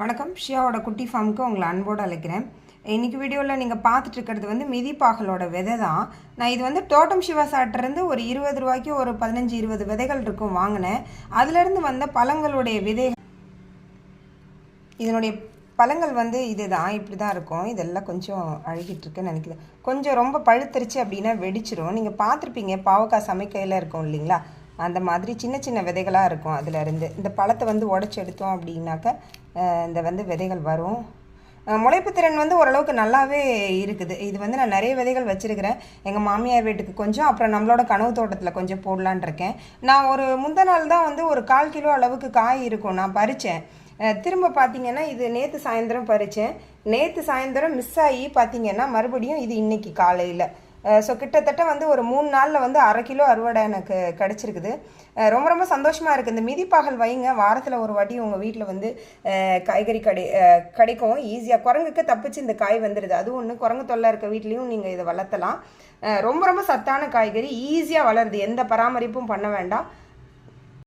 வணக்கம். ஷியாவோட குட்டி ஃபார்முக்கு உங்களை அன்போடு அழைக்கிறேன். இன்றைக்கி வீடியோவில் நீங்கள் பார்த்துட்டு இருக்கிறது வந்து மிதிப்பாகலோட விதை தான். நான் இது வந்து டோட்டம் சிவா சாட்டிலேருந்து ஒரு இருபது ரூபாய்க்கு ஒரு பதினஞ்சு இருபது விதைகள் இருக்கும் வாங்கினேன். அதுலேருந்து வந்த பழங்களுடைய விதை இதனுடைய பழங்கள் வந்து இதுதான். இப்படி தான் இருக்கும். இதெல்லாம் கொஞ்சம் அழுகிட்டுருக்குன்னு நினைக்கிறேன். கொஞ்சம் ரொம்ப பழுத்துருச்சு அப்படின்னா வெடிச்சிரும். நீங்கள் பார்த்துருப்பீங்க. பாவக்காய் சமைக்கையில் இருக்கும் இல்லைங்களா? அந்த மாதிரி சின்ன சின்ன விதைகளாக இருக்கும் அதுலேருந்து இந்த பழத்தை வந்து உடச்சி எடுத்தோம் அப்படின்னாக்க இந்த வந்து விதைகள் வரும். முளைப்பு திறன் வந்து ஓரளவுக்கு நல்லாவே இருக்குது. இது வந்து நான் நிறைய விதைகள் வச்சுருக்கிறேன். எங்கள் மாமியார் வீட்டுக்கு கொஞ்சம் அப்புறம் நம்மளோட கனவு தோட்டத்தில் கொஞ்சம் போடலான் இருக்கேன். நான் ஒரு முந்த நாள் தான் வந்து ஒரு கால் கிலோ அளவுக்கு காய் இருக்கும். நான் பறித்தேன் திரும்ப பார்த்தீங்கன்னா இது நேற்று சாயந்தரம் பறித்தேன் நேற்று சாயந்தரம் மிஸ் ஆகி பார்த்தீங்கன்னா மறுபடியும் இது இன்னைக்கு காலையில். ஸோ கிட்டத்தட்ட வந்து ஒரு மூணு நாளில் வந்து அரை கிலோ அறுவடை எனக்கு கிடச்சிருக்குது. ரொம்ப ரொம்ப சந்தோஷமாக இருக்குது இந்த மிதிப்பாகல் வைங்க வாரத்தில் ஒரு வாட்டி உங்கள் வீட்டில் வந்து காய்கறி கடை கிடைக்கும். ஈஸியாக குரங்குக்கு தப்பிச்சு இந்த காய் வந்துடுது அது ஒன்று குரங்கு தொல்லை இருக்க வீட்லேயும் நீங்கள் இதை வளர்த்தலாம். ரொம்ப ரொம்ப சத்தான காய்கறி ஈஸியாக வளருது. எந்த பராமரிப்பும் பண்ண வேண்டாம்.